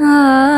啊。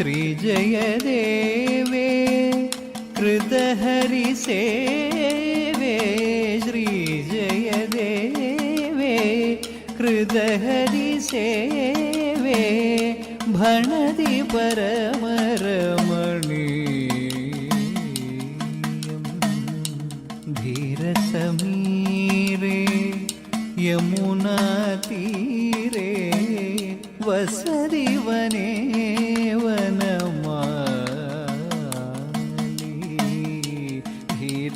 श्रीजयदेवे कृतहरिसेवे श्रीजयदेवे कृतहरिसेवे भणति परमरमणीयम्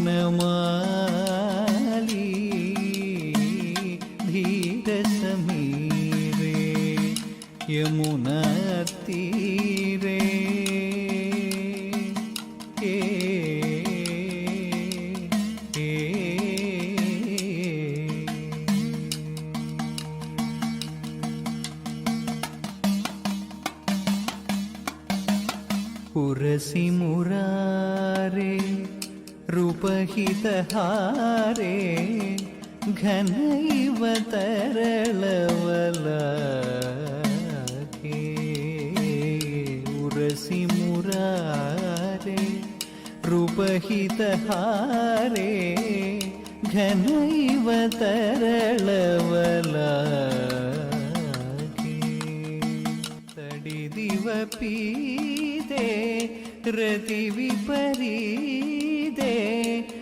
meu amor. रूपहितहारे घनैव तरलवलाके उरसि मुरारे रूपहितहारे घनैव तरलवलाके तडिदिवपीदे रतिविपरीदे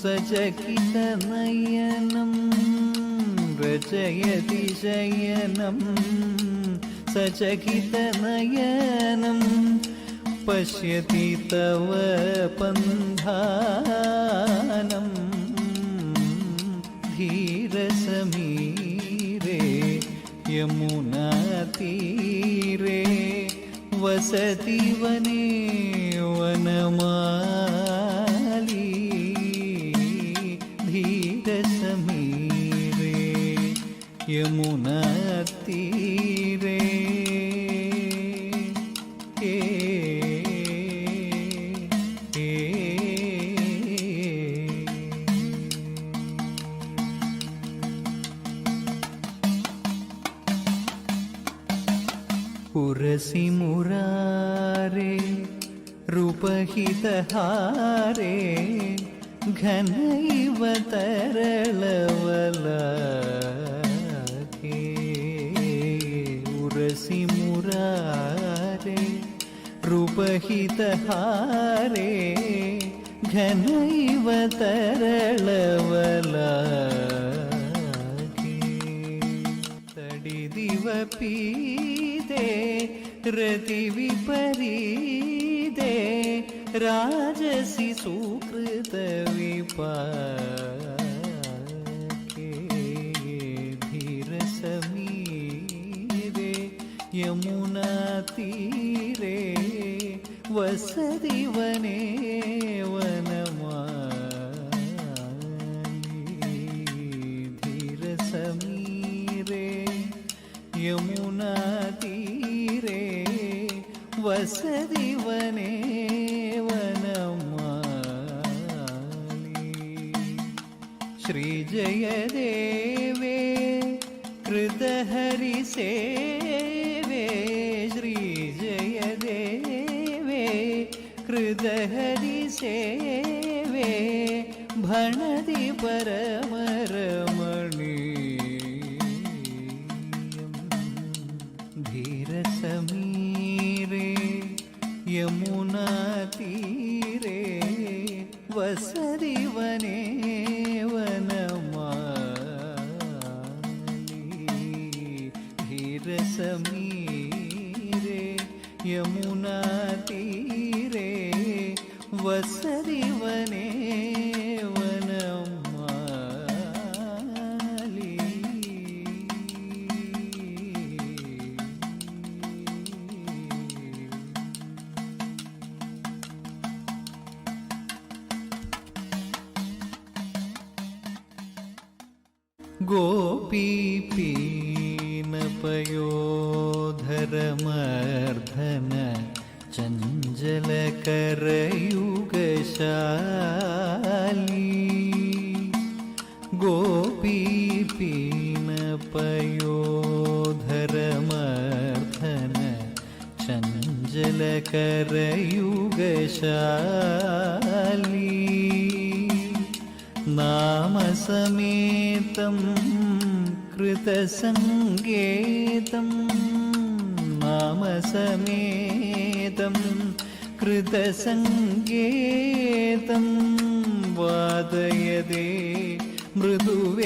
സചകിത നയനം രചയതി ശയനം സചകിത നയനം പശ്യതി തവ പന്ധാനം ധീരസമീരേ യമുനതീരേ വസതി വനേ വനമാ ಯಮುನಾ ತೀರೇ පුරසි මුරාරේ රුපහිතහාරේ ඝනයිවතරලවලා रूपहितहारे घनैव तरलवलाके तडिदिव पीदे रतिविपरीदे राजसि सुकृतविपाके धीरसमीरे यमुनातीरे वसरिवने वनमाये धीर समीरे यमुना तीरे वसरिवने श्री जय देवे श्री जय कृतहरिसेवे भणति परमरमणीयम् धीरसमीरे यमुनातीरे वसति वने वनमाली। धीरसमीरे यमुनातीरे വസരിവനേ चञ्चलकरयुगशाली नामसमेतं कृतसङ्गेतं नामसमेतं कृतसङ्गेतं वादयदे मृदुवेणुं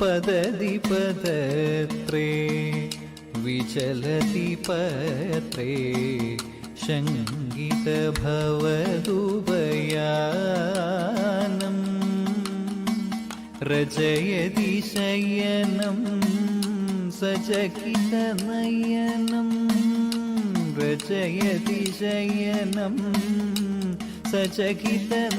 പദതിപദത്രേ വിചലതി പത്രേ ശങ്കിതഭവതുപയാനം രചയതി ശയനം സചകിതനയനം രചയതി ശയനം സചകിതനയനം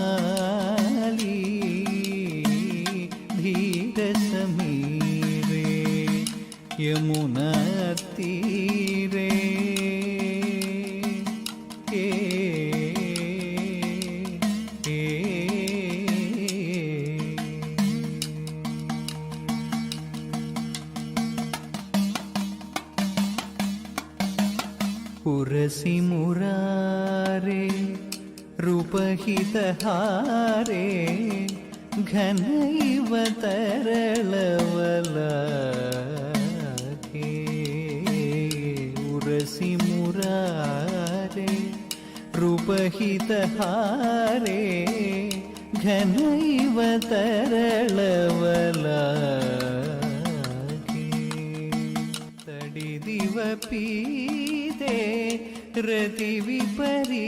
ಹಾರೇ ಘನೈವ ತರಳವಲೇ ಉರಸಿ ಮುರಾರೇ ರೂಪಹಿತ ಹಾರೇ ಘನೈವ ತರಳವಲೇ ತಡಿದಿವ ಪೀತೆ ರತಿ ವಿಪರೀ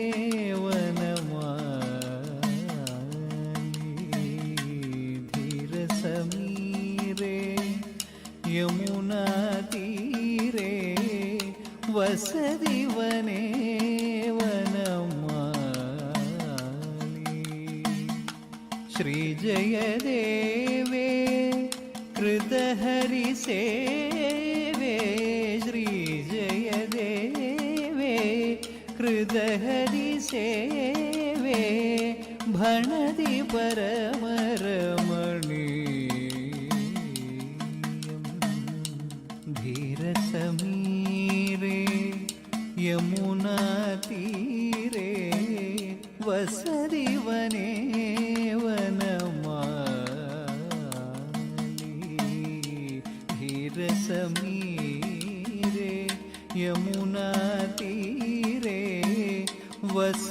யமுனா தீரே வசதிவனே வனமாரசமீரே யமுனா தீரே வச